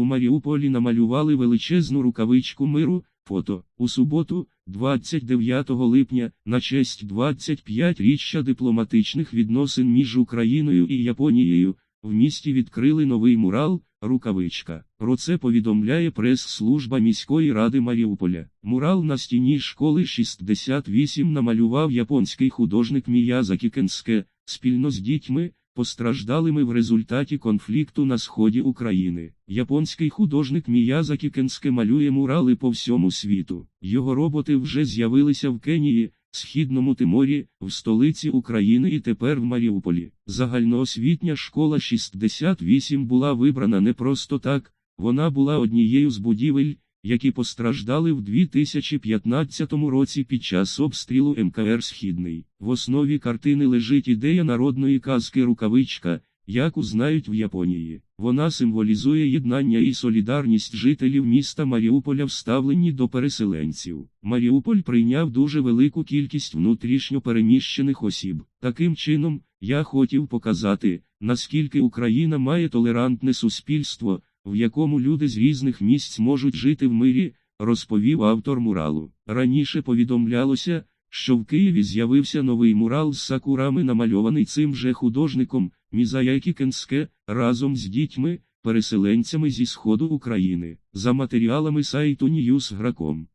У Маріуполі намалювали величезну рукавичку миру, фото. У суботу, 29 липня, на честь 25-річчя дипломатичних відносин між Україною і Японією, в місті відкрили новий мурал, рукавичка. Про це повідомляє прес-служба міської ради Маріуполя. Мурал на стіні школи 68 намалював японський художник Міязакі Кенске, спільно з дітьми, постраждалими в результаті конфлікту на сході України. Японський художник Міязакі Кенске малює мурали по всьому світу. Його роботи вже з'явилися в Кенії, Східному Тиморі, в столиці України і тепер в Маріуполі. Загальноосвітня школа 68 була вибрана не просто так, вона була однією з будівель, які постраждали в 2015 році під час обстрілу МКР Східний. В основі картини лежить ідея народної казки рукавичка, яку знають в Японії. Вона символізує єднання і солідарність жителів міста Маріуполя в ставленні до переселенців. Маріуполь прийняв дуже велику кількість внутрішньо переміщених осіб. Таким чином, я хотів показати, наскільки Україна має толерантне суспільство, в якому люди з різних місць можуть жити в мирі, розповів автор муралу. Раніше повідомлялося, що в Києві з'явився новий мурал з сакурами, намальований цим же художником Мізаякі Кенске, разом з дітьми, переселенцями зі сходу України, за матеріалами сайту Newsgro.com.